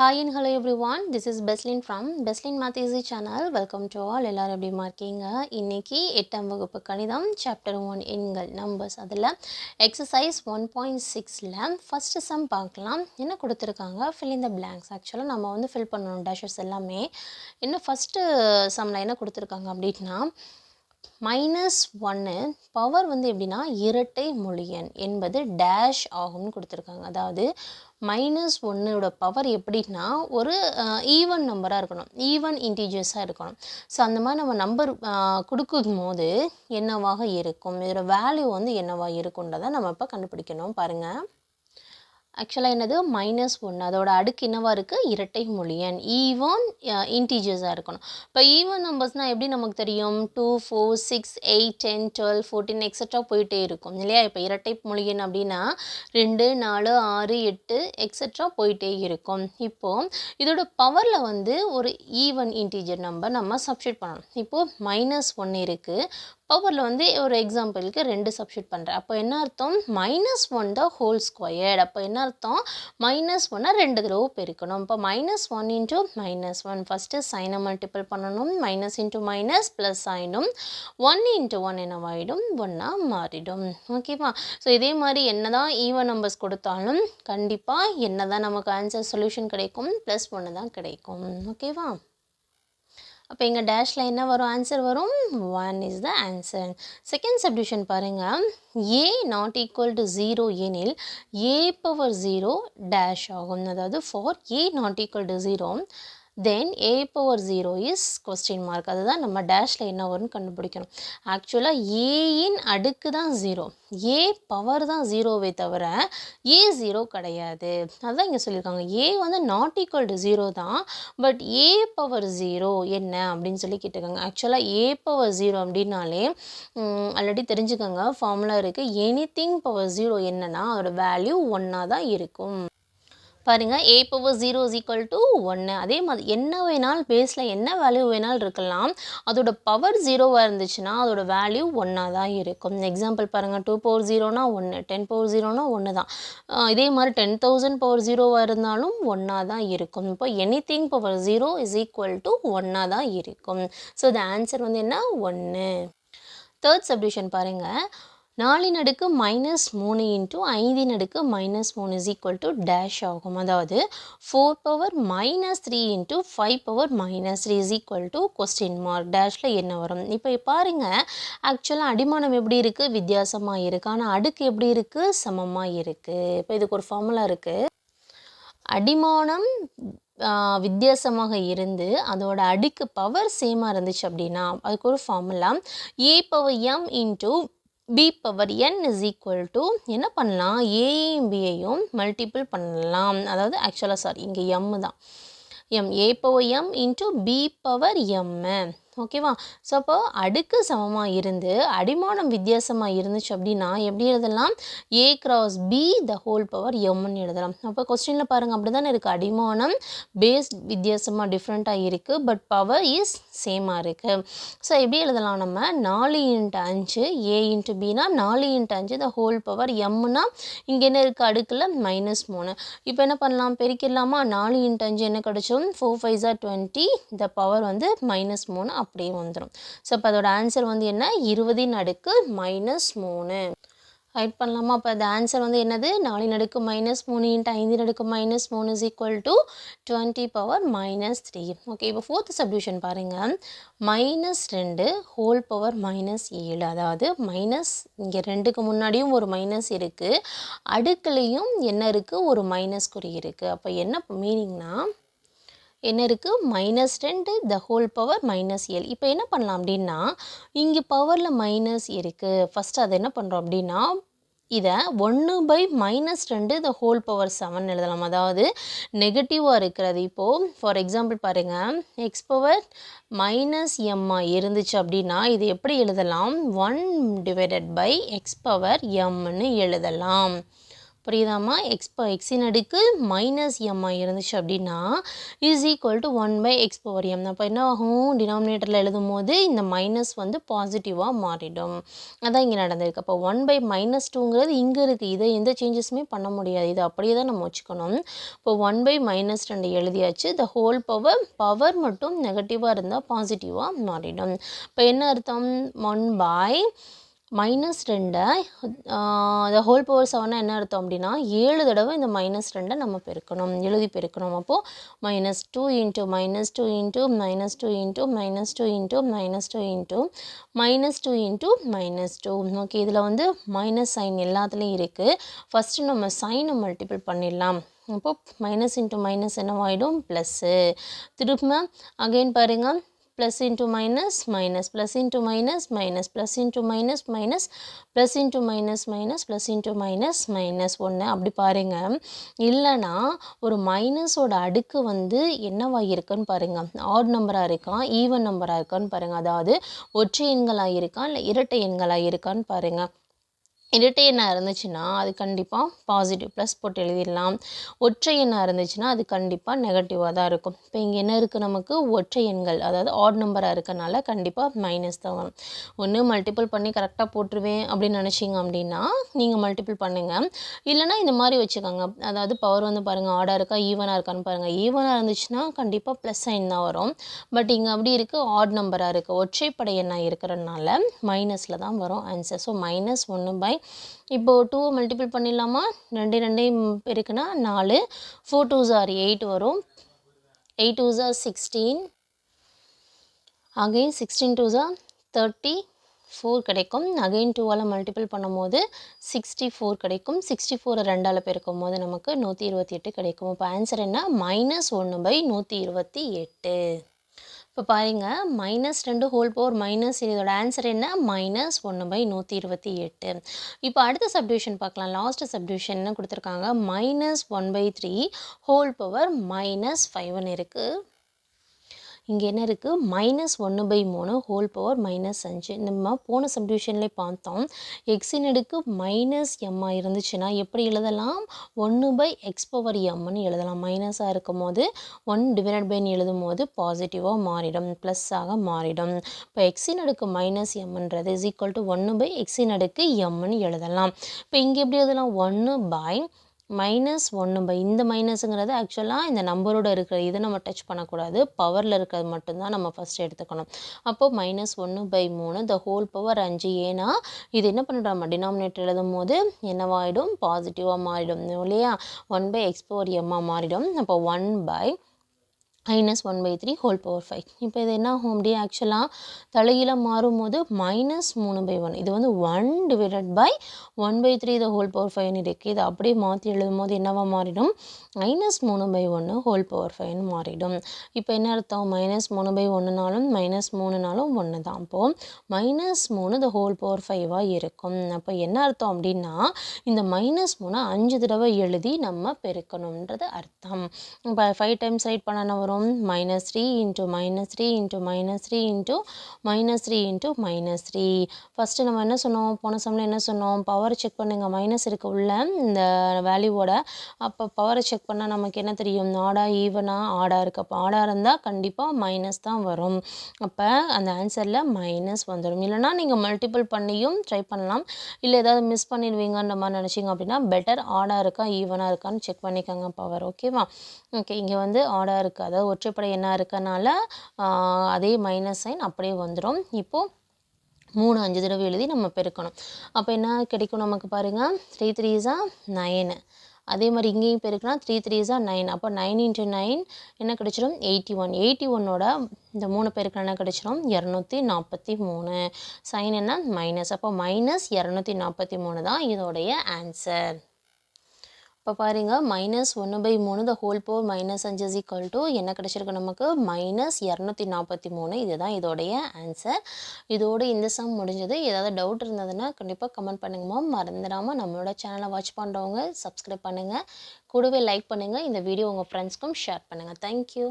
Hi and hello everyone. One this is Beslin from Beslin Easy channel welcome to all எல்லோரும் எப்படிமா இருக்கீங்க? இன்னைக்கு எட்டாம் வகுப்பு கணிதம் சாப்டர் ஒன் எண்கள் நம்பர்ஸ் அதில். எக்ஸசைஸ் ஒன் பாயிண்ட் சிக்ஸில் ஃபஸ்ட்டு சம் பார்க்கலாம். என்ன கொடுத்துருக்காங்க? ஃபில் இன் த பிளாங்க்ஸ் ஆக்சுவலாக நம்ம வந்து ஃபில் பண்ணணும் டேஷஸ் எல்லாமே. இன்னும் ஃபஸ்ட்டு சம்மில் என்ன கொடுத்துருக்காங்க அப்படின்னா மைனஸ் ஒன்று பவர் வந்து எப்படின்னா இரட்டை மொழியன் என்பது டேஷ் ஆகும்னு கொடுத்துருக்காங்க. அதாவது மைனஸ் ஒன்னோட பவர் எப்படின்னா ஒரு ஈவன் நம்பராக இருக்கணும். ஈவன் இன்டீஜர்ஸாக இருக்கணும். ஸோ அந்த மாதிரி நம்ம நம்பர் கொடுக்கும் போது என்னவாக இருக்கும்? இதோட வேல்யூ வந்து என்னவாக இருக்குன்றதை நம்ம இப்போ கண்டுபிடிக்கணும் பாருங்கள் ஆக்சுவலாக என்னது? மைனஸ் ஒன்று அதோட அடுக்கு என்னவாக இருக்குது இரட்டை மொழியன் ஈவன் இன்டீஜர்ஸாக இருக்கணும். இப்போ ஈவன் நம்பர்ஸ்னால் எப்படி நமக்கு தெரியும்? Two four six eight ten twelve fourteen extra போயிட்டே இருக்கும். இல்லையா? இப்போ இரட்டை மொழியன் அப்படின்னா ரெண்டு நாலு ஆறு எட்டு எக்ஸட்ரா போயிட்டே இருக்கும். இப்போது இதோட பவரில் வந்து ஒரு ஈவன் இன்டீஜர் நம்பர் நம்ம சப்ஸ்டியூட் பண்ணணும். இப்போது மைனஸ் ஒன்று இருக்குது பவரில் வந்து ஒரு எக்ஸாம்பிளுக்கு ரெண்டு சப்ஷூட் பண்ணுறேன் அப்போ என்ன அர்த்தம்? Minus one the whole squared அப்போ என்ன அர்த்தம்? மைனஸ் ஒன்னை ரெண்டு தடவை பெருக்கணும். இப்போ minus one into minus one first சைனை மல்டிபிள் பண்ணணும். மைனஸ் இன்ட்டு மைனஸ் ப்ளஸ் ஆகிடும் ஒன் இன்ட்டு ஒன் என்னவாயிடும்? ஒன்றா மாறிடும். ஓகேவா ஸோ இதே மாதிரி என்ன தான் ஈவன் நம்பர்ஸ் கொடுத்தாலும் கண்டிப்பாக என்ன தான் நமக்கு ஆன்சர் சொல்யூஷன் கிடைக்கும்? ப்ளஸ் ஒன்று தான் கிடைக்கும். ஓகேவா அப்போ எங்கள் டேஷில் என்ன வரும்? ஆன்சர் வரும். One is the answer second subdivision பாருங்கள் A not equal to zero எனில் ஏ பவர் ஜீரோ டேஷ் ஆகும். அதாவது for A not equal to zero then A power zero is question mark அதுதான் நம்ம டேஷில் என்ன வரும்னு கண்டுபிடிக்கணும். ஆக்சுவலாக ஏயின் அடுக்கு தான் ஜீரோ ஏ பவர் தான் ஜீரோவே தவிர ஏ ஜீரோ கிடையாது. அதுதான் இங்கே சொல்லியிருக்காங்க. ஏ வந்து நாட் ஈக்குவல் டு ஜீரோ தான் பட் ஏ பவர் ஜீரோ என்ன அப்படின்னு சொல்லி கேட்டுக்கோங்க ஆக்சுவலாக ஏ பவர் ஜீரோ அப்படின்னாலே ஆல்ரெடி தெரிஞ்சுக்கோங்க. ஃபார்முலா இருக்குது எனி திங் பவர் ஜீரோ என்னன்னா அதோட வேல்யூ ஒன்னாக தான் இருக்கும். பாருங்கள் A power zero is equal to ஒன்று அதே மாதிரி என்ன வேணாலும் பேஸில் என்ன வேல்யூ வேணாலும் இருக்கலாம். அதோட பவர் ஜீரோவாக இருந்துச்சுன்னா அதோட வேல்யூ ஒன்றா தான் இருக்கும். எக்ஸாம்பிள் பாருங்கள் டூ பவர் ஜீரோனா ஒன்று டென் பவர் ஜீரோனா ஒன்று தான். இதே மாதிரி டென் தௌசண்ட் பவர் ஜீரோவாக இருந்தாலும் ஒன்றா தான் இருக்கும். இப்போ anything power zero is equal to ஒன்றா தான் இருக்கும். ஸோ இந்த ஆன்சர் வந்து என்ன? ஒன்று தேர்ட் சப்டிஷன் பாருங்கள் நாலின் அடுக்கு மைனஸ் மூணு இன்ட்டு ஐந்தின் அடுக்கு மைனஸ் மூணு இஸ் ஈக்குவல் டு டேஷ் ஆகும். அதாவது four power minus three into five power minus three is equal to question mark டேஷில் என்ன வரும்? இப்போ பாருங்கள் ஆக்சுவலாக அடிமானம் எப்படி இருக்குது வித்தியாசமாக இருக்குது ஆனால் அடுக்கு எப்படி இருக்குது சமமாக இருக்குது இப்போ இதுக்கு ஒரு ஃபார்முலா இருக்குது அடிமானம் வித்தியாசமாக இருந்து அதோட அடுக்கு பவர் சேமாக இருந்துச்சு அப்படின்னா அதுக்கு ஒரு formula A power M into B power N is equal to என்ன பண்ணலாம்? ஏயும் பியையும் மல்டிபிள் பண்ணலாம். அதாவது ஆக்சுவலாக சாரி இங்கே எம் தான். M A power M into B power M ஓகேவா? ஸோ அப்போ அடுக்கு சமமாக இருந்து அடிமானம் வித்தியாசமாக இருந்துச்சு அப்படின்னா எப்படி எழுதலாம்? A cross B the whole power எம்னு எழுதலாம். அப்போ கொஸ்டினில் பாருங்கள் அப்படி தானே இருக்குது அடிமானம் பேஸ் வித்தியாசமாக டிஃப்ரெண்ட்டாக இருக்குது பட் பவர் இஸ் சேமாக இருக்குது ஸோ எப்படி எழுதலாம் நம்ம? நாலு இன்ட்டு அஞ்சு ஏ இன்ட்டு பினா நாலு இன்ட்டு அஞ்சு த ஹோல் பவர் எம்னா இங்கே என்ன இருக்குது அடுக்கில் மைனஸ் மூணு. இப்போ என்ன பண்ணலாம்? பெருக்கிடலாமா? நாலு இன்ட்டு அஞ்சு என்ன கிடச்சோம்? Four five are twenty the power வந்து மைனஸ் மூணு. அப்படியே வந்துடும் ஸோ அப்போ அதோட ஆன்சர் வந்து என்ன? இருபதின் அடுக்கு மைனஸ் மூணு. ரைட் பண்ணலாமா? அப்போ அந்த ஆன்சர் வந்து என்னது? நாலின் அடுக்கு மைனஸ் மூணு இன்ட்டு ஐந்தின் அடுக்கு மைனஸ் மூணு is equal to twenty power minus three okay இப்போ ஃபோர்த் சப்டியூஷன் பாருங்கள் மைனஸ் ரெண்டு ஹோல் பவர் மைனஸ் ஏழு. அதாவது மைனஸ் இங்கே ரெண்டுக்கு முன்னாடியும் ஒரு மைனஸ் இருக்குது அடுக்குலேயும் என்ன இருக்குது ஒரு மைனஸ் குறி இருக்குது அப்போ என்ன மீனிங்னா என்ன இருக்குது மைனஸ் ரெண்டு த ஹோல் பவர் மைனஸ் ஏழு இப்போ என்ன பண்ணலாம் அப்படின்னா இங்கே பவரில் மைனஸ் இருக்குது ஃபஸ்ட்டு அதை என்ன பண்ணுறோம் அப்படின்னா இதை ஒன்று பை மைனஸ் ரெண்டு த ஹோல் பவர் செவன் எழுதலாம். அதாவது நெகட்டிவாக இருக்கிறது. இப்போது ஃபார் எக்ஸாம்பிள் பாருங்கள் எக்ஸ் பவர் மைனஸ் எம்மா இருந்துச்சு அப்படின்னா இது எப்படி எழுதலாம்? One divided by X power எம்னு எழுதலாம். புரியுதாம்மா? எக்ஸ் ப எக்ஸின் அடுக்கு மைனஸ் எம்ஐ இருந்துச்சு அப்படின்னா is equal to one by X power M அப்போ என்ன ஆகும் டினாமினேட்டரில் எழுதும் போது இந்த மைனஸ் வந்து பாசிட்டிவாக மாறிடும். அதான் இங்கே நடந்திருக்கு. அப்போ ஒன் பை மைனஸ் டூங்கிறது இங்கே இருக்குது இதை எந்த சேஞ்சஸுமே பண்ண முடியாது. இது அப்படியே தான் நம்ம வச்சுக்கணும். இப்போ ஒன் பை மைனஸ் ரெண்டு எழுதியாச்சு. த ஹோல் பவர் பவர் மட்டும் நெகட்டிவாக இருந்தால் பாசிட்டிவாக மாறிடும். இப்போ என்ன அர்த்தம்? ஒன் பை மைனஸ் ரெண்டை த ஹோல் பவர் செவனா என்ன அர்த்தம் அப்படின்னா ஏழு தடவை இந்த மைனஸ் ரெண்டை நம்ம பெருக்கணும் எழுதி பெருக்கணும். அப்போது minus two into minus two into minus two into minus two into minus two into minus two into minus two okay இதில் வந்து மைனஸ் சைன் எல்லாத்துலேயும் இருக்குது ஃபஸ்ட்டு நம்ம சைனை மல்டிபிள் பண்ணிடலாம். அப்போது மைனஸ் இன்ட்டு மைனஸ் என்னவாயிடும்? ப்ளஸ்ஸு திரும்ப அகைன் பாருங்கள் plus into minus minus plus into minus minus plus into minus minus plus into minus minus plus into minus minus ஒன்று அப்படி பாருங்கள் இல்லைனா ஒரு மைனஸோட அடுக்கு வந்து என்னவாக இருக்குன்னு பாருங்கள் ஆட் நம்பராக இருக்கா ஈவன் நம்பராக இருக்கான்னு பாருங்கள் அதாவது ஒற்றை எண்களாக இருக்கா இல்லை இரட்டை எண்களாக இருக்கான்னு பாருங்கள் இரட்டை எண்ணாக இருந்துச்சுன்னா அது கண்டிப்பாக பாசிட்டிவ் ப்ளஸ் போட்டு எழுதிடலாம். ஒற்றை எண்ணாக இருந்துச்சுன்னா அது கண்டிப்பாக நெகட்டிவாக தான் இருக்கும். இப்போ இங்கே என்ன இருக்குது நமக்கு? ஒற்றை எண்கள் அதாவது ஆட் நம்பராக இருக்கனால கண்டிப்பாக மைனஸ் தான் வரும். ஒன்று மல்டிபிள் பண்ணி கரெக்டாக போட்டுருவேன் அப்படின்னு நினச்சிங்க அப்படின்னா நீங்கள் மல்டிபிள் பண்ணுங்கள் இல்லைனா இந்த மாதிரி வச்சுக்கோங்க. அதாவது பவர் வந்து பாருங்கள் ஆடாக இருக்கா ஈவனாக இருக்கான்னு பாருங்கள் ஈவனாக இருந்துச்சுன்னா கண்டிப்பாக ப்ளஸ் சைன் தான் வரும். பட் இங்கே அப்படி இருக்குது ஆட் நம்பராக இருக்குது ஒற்றைப்படை எண்ணாக இருக்கிறதுனால மைனஸில் தான் வரும் ஆன்சர் ஸோ மைனஸ் ஒன்று பை இப்போது டூ மல்டிபிள் பண்ணிடலாமா? ரெண்டு ரெண்டையும் இருக்குன்னா நாலு. ஃபோர் டூ ஜார் எயிட் வரும். Eight two are sixteen again sixteen two are thirty four கிடைக்கும். அகைன் டூவால் மல்டிபிள் பண்ணும்போது சிக்ஸ்டி ஃபோர் கிடைக்கும். சிக்ஸ்டி ஃபோரை ரெண்டால் பெருக்கும் போது நமக்கு நூற்றி இருபத்தி எட்டு கிடைக்கும். இப்போ ஆன்சர் என்ன? மைனஸ் ஒன்று பை நூற்றி இருபத்தி எட்டு. இப்போ பாருங்கள் மைனஸ் ரெண்டு ஹோல் பவர் மைனஸ் இதோட ஆன்சர் என்ன? மைனஸ் ஒன்று பை நூற்றி இருபத்தி எட்டு. இப்போ அடுத்த சப்டிவிஷன் பார்க்கலாம். லாஸ்ட் சப்டிவிஷன் என்ன கொடுத்துருக்காங்க? Minus one by three whole power minus ஃபைவ்னு இருக்குது இங்கே என்ன இருக்குது மைனஸ் ஒன்று பை மூணு ஹோல் பவர் மைனஸ் அஞ்சு. நம்ம போன சப்டிவிஷன்லேயே பார்த்தோம். எக்ஸின் அடுக்கு மைனஸ் எம்மாக இருந்துச்சுன்னா எப்படி எழுதலாம்? ஒன்று பை எக்ஸ் பவர் எம்னு எழுதலாம். மைனஸாக இருக்கும் போது ஒன் டிவைட் பைன்னு எழுதும் போது பாசிட்டிவாக மாறிடும். ப்ளஸ்ஸாக மாறிடும். இப்போ எக்ஸின் அடுக்கு மைனஸ் எம்ன்றது இஸ் ஈக்குவல் டு ஒன்று பை எக்ஸின் அடுக்கு எம்னு எழுதலாம். இப்போ இங்கே எப்படி எழுதலாம்? ஒன்று பை மைனஸ் ஒன்று பை இந்த மைனஸுங்கிறது ஆக்சுவலாக இந்த நம்பரோட இருக்கிற இதை நம்ம டச் பண்ணக்கூடாது. பவரில் இருக்கிறது மட்டும்தான் நம்ம ஃபஸ்ட் எடுத்துக்கணும். அப்போது மைனஸ் ஒன்று பை மூணு த ஹோல் பவர் அஞ்சு. ஏன்னா இது என்ன பண்ணிட்டோம் டினாமினேட்டர் எழுதும் போது என்னவாயிடும்? பாசிட்டிவாக மாறிடும். இல்லையா? ஒன் பை எக்ஸ் பவர் எம்மாக மாறிடும். அப்போ one by minus one by three whole power five இப்போ இது என்ன ஆகும் அப்படியே ஆக்சுவலாக தலைகீழாக மாறும்போது மைனஸ் மூணு பை ஒன் இது வந்து one divided by one by three the whole power ஃபைவ்னு இருக்குது இதை அப்படியே மாற்றி எழுதும் போது என்னவா மாறிடும்? மைனஸ் மூணு பை ஒன்று ஹோல் பவர் ஃபைவ்னு மாறிடும். இப்போ என்ன அர்த்தம்? மைனஸ் மூணு பை ஒன்றுனாலும் மைனஸ் மூணுனாலும் ஒன்று தான். அப்போது மைனஸ் மூணு த ஹோல் பவர் ஃபைவாக இருக்கும். அப்போ என்ன அர்த்தம் அப்படின்னா இந்த மைனஸ் மூணு அஞ்சு தடவை எழுதி நம்ம பெருக்கணுன்றது அர்த்தம். இப்போ ஃபைவ் டைம்ஸ் ரைட் பண்ண வரும் minus 3 into minus 3 into minus 3 into minus 3 into minus 3 first நம்ம என்ன சொன்னோம்? போன சம்மில் என்ன சொன்னோம்? பவர் செக் பண்ணுங்கள் மைனஸ் இருக்க உள்ள இந்த வேல்யூவோட அப்போ பவரை செக் பண்ணால் நமக்கு என்ன தெரியும்? ஆடா ஈவனா ஆடாக இருக்கு. அப்போ ஆடாக இருந்தால் கண்டிப்பாக மைனஸ் தான் வரும். அப்போ அந்த ஆன்சரில் மைனஸ் வந்துடும் இல்லைனா நீங்கள் மல்டிபிள் பண்ணியும் ட்ரை பண்ணலாம். இல்லை ஏதாவது மிஸ் பண்ணிடுவீங்கன்ற மாதிரி நினச்சிங்க அப்படின்னா பெட்டர் ஆடாக இருக்கா ஈவனாக இருக்கான்னு செக் பண்ணிக்கோங்க பவர் ஓகேவா ஓகே இங்கே வந்து ஆடாக இருக்குது அதாவது ஒற்றைப்படை எண்ணாக இருக்கனால அதே மைனஸ் சைன் அப்படியே வந்துடும் இப்போது மூணு அஞ்சு தடவை எழுதி நம்ம பெருக்கணும். அப்போ என்ன கிடைக்கும் நமக்கு பாருங்கள் த்ரீ த்ரீஸா நைனு அதே மாதிரி இங்கேயும் பெருக்கினா த்ரீ த்ரீஸா நைன் அப்போ நைன் இன்ட்டு நைன் என்ன கிடச்சிடும் எயிட்டி ஒன் எயிட்டி ஒன்னோட இந்த மூணு பேருக்கு என்ன கிடச்சிடும் இரநூத்தி நாற்பத்தி மூணு. சைன் என்ன? மைனஸ் அப்போ மைனஸ் இரநூத்தி நாற்பத்தி மூணு தான் இதோடைய ஆன்சர் இப்போ பாருங்கள் மைனஸ் ஒன்று பை மூணு த ஹோல் பவர் மைனஸ் அஞ்சு இஸ் ஈக்குவல் டு என்ன கிடச்சிருக்கு நமக்கு? மைனஸ் இரநூத்தி நாற்பத்தி மூணு. இதுதான் இதோடைய ஆன்சர் இதோடு இந்த சம் முடிஞ்சது. ஏதாவது டவுட் இருந்ததுன்னா கண்டிப்பாக கமெண்ட் பண்ணுங்கம்மா மறந்துடாமல் நம்மளோட சேனலை வாட்ச் பண்ணுறவங்க சப்ஸ்கிரைப் பண்ணுங்கள் கூடவே லைக் பண்ணுங்கள் இந்த வீடியோ உங்கள் ஃப்ரெண்ட்ஸ்க்கும் ஷேர் பண்ணுங்கள் தேங்க்யூ